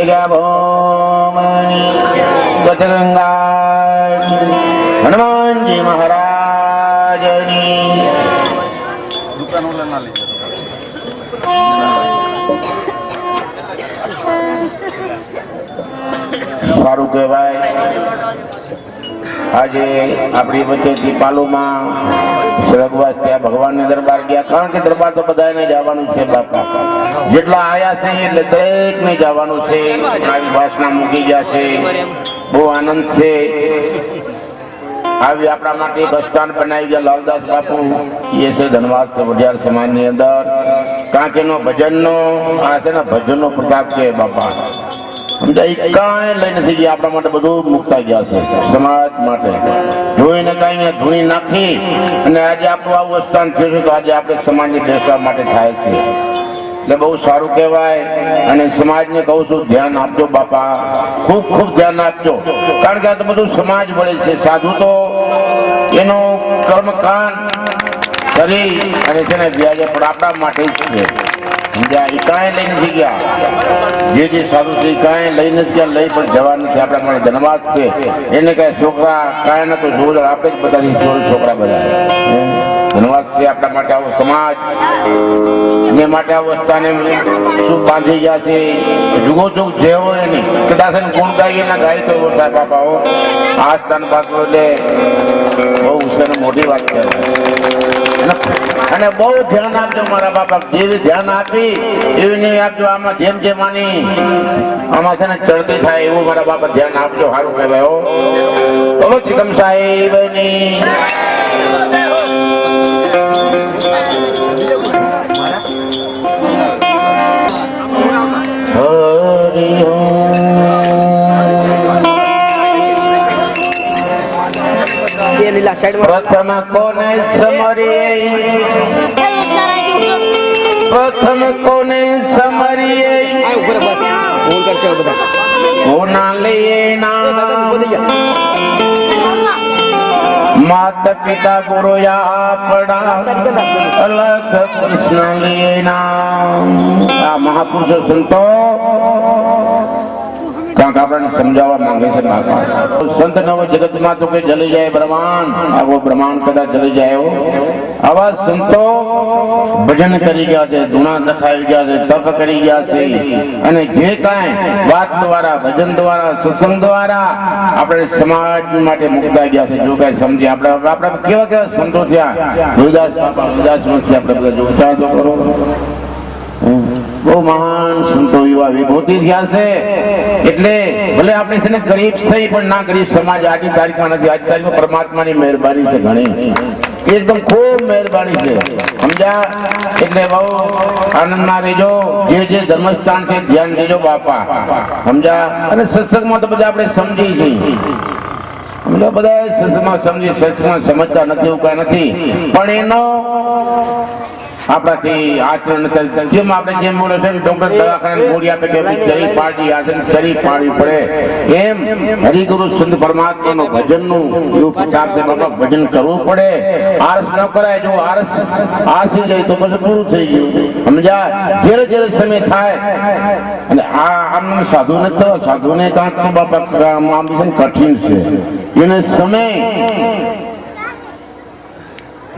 જગભોમની ગતગંગા હનુમાનજી મહારાજની સારું કહેવાય આજે આપણી વચ્ચેથી પાલુમાં સ્વર્ગવાસ ત્યાં ભગવાનના દરબાર ગયા. કારણ કે દરબાર તો બધાને જવાનું છે બાપા. જેટલા આયા છે એટલે દરેકને જવાનું છે. આવી ભાષણા મૂકી ગયા છે. બહુ આનંદ છે. આવી આપણા માટે એક સ્થાન બનાવી ગયા લાલદાસ બાપુ. એ છે ધનવાદ વઢિયાર સમાજની અંદર. નો ભજન ભજનનો, આ છે ને ભજનનો પ્રતાપ છે બાપા. લઈ નથી ગયા આપણા માટે બધું મુકતા ગયા છે, સમાજ માટે. જોઈને કાંઈ ધૂણી નાખી અને આજે આપણું આવું સ્થાન થયું તો આજે આપણે સમાજની માટે થાય છે. એટલે બહુ સારું કહેવાય અને સમાજને કહું છું, ધ્યાન આપજો બાપા. ખૂબ ખૂબ ધ્યાન આપજો. કારણ કે આ તો બધું સમાજ વળે છે. સાધુ તો એનો કર્મકાંડ કરી અને તેને વ્યાજે પણ આપણા માટે જ છે. સમજ્યા એ કાંઈ લઈને નથી ગયા જે જે સાધુ છે એ કાંઈ લઈ નથી ગયા લઈ પણ જવા નથી. આપણા માટે ધનવાદ છે. એને કાંઈ છોકરા કાંઈ નતો જોડે આપે જ બધાની જોડ છોકરા બધા. ધનવાદ છે આપણા માટે આવો સમાજ. ને માટે આવો સ્થાને શું બાંધી ગયા છે? જુગો જુગ જે હોય એની. કદાચ એને ગુણ ગાઈએ ના ગાય તો એવો સાહેબ બાપાઓ આ સ્થાન પાછું એટલે બહુ ને મોટી વાત છે. અને- બહુ ધ્યાન આપજો મારા બાપા, જેવી ધ્યાન આપી એવી નહીં આપજો, આમાં જેમ જેમ આની, આમાં છે ને ચડતી થાય એવું મારા બાપા ધ્યાન આપજો સારું કહેવાય બોલો ચિકમ સાહેબની હરિ એ લીલા સાઈડમાં. પ્રથમ કોને સમરીએ? પ્રથમ કોને સમરીએ? આ ઉપર બસ. ફોન કરશે બધા. ના પિતા ગુરુ આપણા. અલખ કૃષ્ણ લેના આ મહાપુરુષો સંતો કારણ કે આપણને સમજાવવા માંગે છે સંત નવ જગતમાં તો કે જલી જાય બ્રહ્માંડ. આવો બ્રહ્માંડ કદાચ જલી જાય આવા સંતો ભજન કરી ગયા છે, ધૂણા દખાવી ગયા છે તપ કરી ગયા છે. અને જે કાંઈ વાત દ્વારા, ભજન દ્વારા સત્સંગ દ્વારા આપણે સમાજ માટે મુકતા ગયા છે, જો કાંઈ સમજી. આપણે આપણે કેવા કેવા સંતો થયા? ગુરુદાસ બાપા નથી આપણે બધા જોતા તો કરો. બહુ મહાન સંતો એવા વિભૂતિ થયા છે. એટલે ભલે આપણે છે ને ગરીબ થઈ પણ ના ગરીબ સમાજ આજની તારીખમાં નથી. આજની તારીખમાં પરમાત્માની મહેરબાની છે ઘણી. એકદમ ખૂબ મહેરબાની છે. સમજ્યા? એટલે બહુ આનંદમાં રહેજો. જે જે ધર્મસ્થાન છે, ધ્યાન દેજો બાપા. સમજ્યા? અને સત્સંગમાં તો બધા આપણે સમજી જઈએ બધા સત્સંગમાં સમજી સત્સંગમાં સમજતા નથી એવું કાંઈ નથી. પણ એનો આપણાથી આચરણ જેમ આપણે જેમ બોલે છે ડોક્ટર દવાખાને ગોળી આપે કે શરીર પાડી આ છે શરીર પાડવી પડે. એમ હરિગુરુ સંત પરમાત્માનો ભજનનું એવું પ્રચાર છે બાબા ભજન કરવું પડે. આરસ ન કરાય. જો આરસ, આરસી જાય તો પછી પૂરું થઈ ગયું. સમજ્યા? જ્યારે જ્યારે સમય થાય. અને આ આમ સાધુ ને તો સાધુ ને કાંક ને કઠિન છે. એને સમય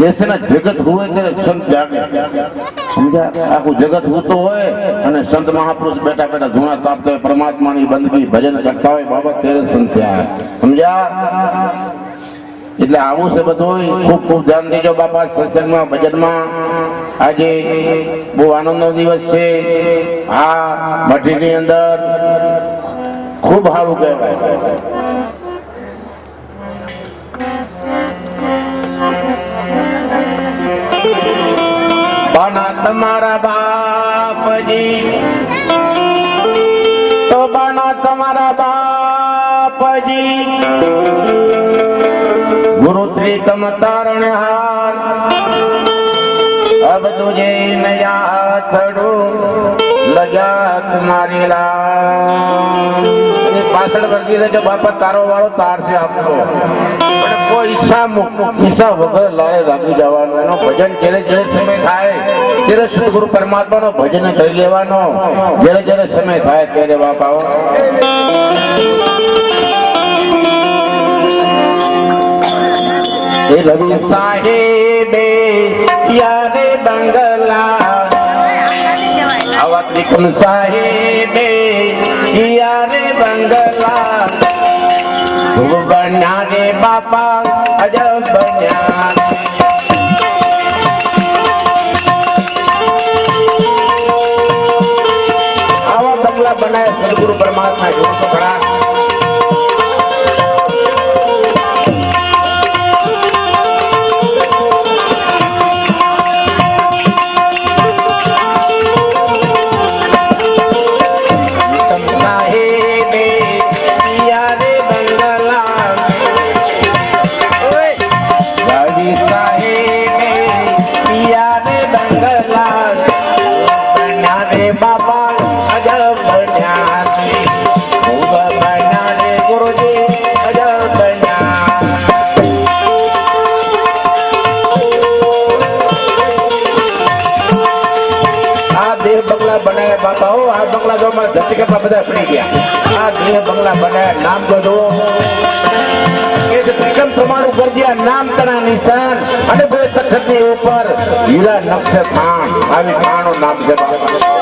એ છે ને જગત હોય ત્યારે સંત જાગે સમજ્યા? આખું જગત હોતો હોય અને સંત મહાપુરુષ બેઠા બેઠા ધૂણા તાપતા હોય, પરમાત્માની બંદગી ભજન કરતા હોય, બાબત ત્યારે સંત થયા સમજ્યા? એટલે આવું છે બધું ખૂબ ખૂબ ધ્યાન દેજો બાપા, સત્સંગમાં, ભજનમાં. આજે બહુ આનંદનો દિવસ છે. આ ભઠ્ઠીની અંદર ખૂબ સારું કહેવાય. તમારા બાપજી. તો તમારા બાપજી. ગુરુ તમ તારણ હાર. અબ તુજે નયા થડો લગા તમારી લા. પાછળ વર્ગી કે બાપા, તારો વાળો તારથી આપતો પણ કોઈ ઈચ્છા ઈચ્છા વગર લાળે રાખી જવાનો. એનો ભજન જ્યારે જ્યારે સમય થાય, ત્યારે સદગુરુ ગુરુ પરમાત્માનો ભજન કરી લેવાનો. જ્યારે જ્યારે સમય થાય ત્યારે બાપા એ રવિ સાહેબે યારે બંગલા ત્રિકમ સાહેબે યારે બંગલા બન્યા રે બાપા, અજબ બન્યા આવા બંગલા બનાવ્યા સદગુરુ પરમાત્મા જોશો તો જો બધા પડી ગયા. આ દેહ બંગલા બનાવ્યા નામ તો જુઓ. ત્રિકમ પ્રમાણુ ગરજ્યા નામ તણા નિશાન. અને બે સખત ઉપર હીરા નક્ષ થાણ આવી થાણો નામ બાપા